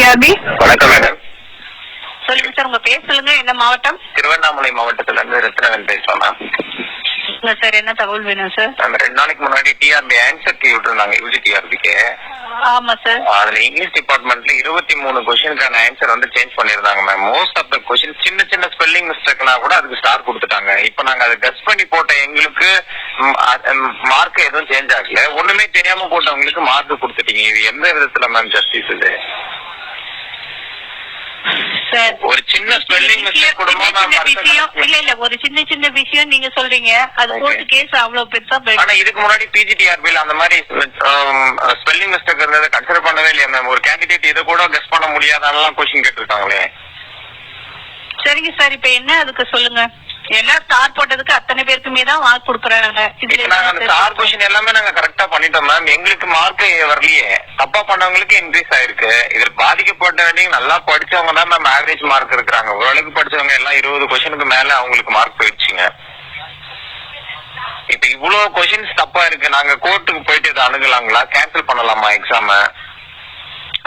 TRP வணக்கம் madam சொல்லுங்க sir உங்க பேர் சொல்லுங்க என்ன மாவட்டம்? திருவண்ணாமலை மாவட்டத்துல இருந்து ரத்னவன் பேசுறோம் மேம் இல்ல சார் என்ன தகவல் வேணும் சார்? நம்ம ரெண்டு நாளைக்கு முன்னாடி டிஆர்பி ஆன்சர் கீ விட்டுருந்தாங்க யூஜி டிஆர்பிக்கு ஆமா சார். அதுல இங்கிலீஷ் டிபார்ட்மெண்ட்ல இருபத்தி மூணு கொஸ்டினுக்கான ஆன்சர் வந்து சேஞ்ச் பண்ணிருந்தாங்க ma'am most of the question சின்ன சின்ன ஸ்பெல்லிங் மிஸ்டேக்னா கூட அதுக்கு ஸ்டார் கொடுத்துட்டாங்க. இப்போ நாங்க அதை கஸ் பண்ணி போட்ட எங்களுக்கு மார்க் எதுவும் சேஞ்ச் ஆகல. ஒண்ணுமே தெரியாம போட்டவங்களுக்கு மார்க் கொடுத்துட்டீங்க. இது எந்த விதத்துல மேம் ஜஸ்டிஸ் இது? ஒரு சின்ன ஸ்பெல்லிங் மிஸ்டேக் கூட விஷயம். இல்ல இல்ல ஒரு சின்ன சின்ன விஷயம் நீங்க சொல்றீங்க. அது. கோர்ட் கேஸ் அவ்வளவு பெருசா ஆனா இதுக்கு முன்னாடி பிஜிடிஆர்பில அந்த மாதிரி ஸ்பெல்லிங் மிஸ்டேக் இருந்ததை கன்சிடர் பண்ணவே இல்லையா மேம் ஒரு கேண்டிடேட் இதை கூட கெஸ் பண்ண முடியாதான்லாம் கொஸ்டின் கேட்டிருக்காங்களே. சரிங்க சார் இப்ப என்ன அதுக்கு சொல்லுங்க. எல்லாம் ஸ்டார் போட்டதுக்கு அத்தனை பேருக்குமே தான் மார்க் கொடுக்குறாங்க. ஸ்டார் கொஸ்டின் எல்லாமே நாங்க கரெக்டா பண்ணிட்டோம் மேம் எங்களுக்கு மார்க் வரலையே. தப்பா பண்ணவங்களுக்கு இன்க்ரீஸ் ஆயிருக்கு. இதில் பாதிக்கப்பட்ட வேண்டிய நல்லா படிச்சவங்க தான் மேம் ஆவரேஜ் மார்க் இருக்கிறாங்க. ஓரளவுக்கு படிச்சவங்க எல்லாம் இருபது கொஸ்டினுக்கு மேல அவங்களுக்கு மார்க் போயிடுச்சுங்க. இப்ப இவ்வளவு கொஸ்டின்ஸ் தப்பா இருக்கு. நாங்க கோர்ட்டுக்கு போயிட்டு இதை அணுகலாங்களா? கேன்சல் பண்ணலாமா எக்ஸாம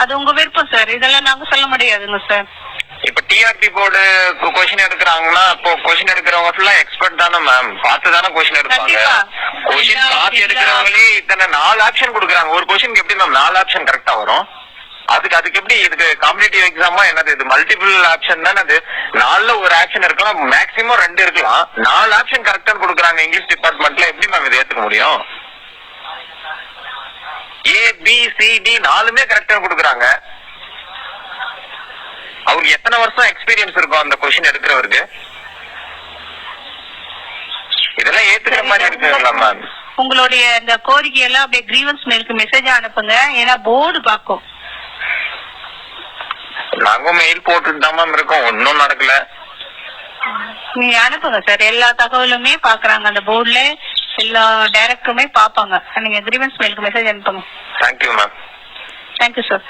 அது உங்க விருப்பம் சார் இதெல்லாம் நாங்க சொல்ல முடியாதுங்க சார் இப்ப டிஆர்பி போர்டு கொஸ்டின் எடுக்கிறாங்கன்னா இப்போ கொஸ்டின் எடுக்கிறவங்க ஃபுல்லா எக்ஸ்பர்ட் தானே மேம் பார்த்து தானே கொஸ்டின் எடுப்பாங்க. கொஸ்டின் பார்த்து எடுக்கிறவங்களே இத்தனை நாலு ஆப்ஷன் கொடுக்குறாங்க. ஒரு கொஸ்டினுக்கு எப்படி மேம் நாலு ஆப்ஷன் கரெக்டா வரும்? அதுக்கு அதுக்கு எப்படி இதுக்கு காம்படிட்டிவ் எக்ஸாமா என்னது? இது மல்டிபிள் ஆப்ஷன் தானே அது? நாலுல ஒரு ஆப்ஷன் இருக்கலாம் மேக்ஸிமம் ரெண்டு இருக்கலாம். நாலு ஆப்ஷன் கரெக்டா கொடுக்குறாங்க இங்கிலீஷ் டிபார்ட்மெண்ட்ல எப்படி மேம் இதை ஏத்துக்க முடியும்? ஏ பி சி டி நாலுமே கரெக்டா கொடுக்குறாங்க. அவருக்கு எத்தனை வருஷம் எக்ஸ்பீரியன்ஸ் இருக்கும் அந்த கொஸ்டின் எடுக்கிறவருக்கு இதெல்லாம் ஏத்துக்கிற மாதிரி இருக்குங்களா மேம் உங்களுடைய இந்த கோரிக்கை எல்லாம் அப்படியே கிரீவன்ஸ் மெயிலுக்கு மெசேஜ் அனுப்புங்க ஏன்னா போர்டு பார்க்கும். நாங்க மெயில் போட்டுட்டு தான் மேம் இருக்கோம் ஒன்னும் நடக்கல. நீங்க அனுப்புங்க சார் எல்லா தகவலுமே பாக்குறாங்க அந்த போர்டுல எல்லா டைரக்டருமே பாப்பாங்க நீங்க கிரீவன்ஸ் மெயிலுக்கு மெசேஜ் அனுப்புங்க. Thank you ma'am thank you sir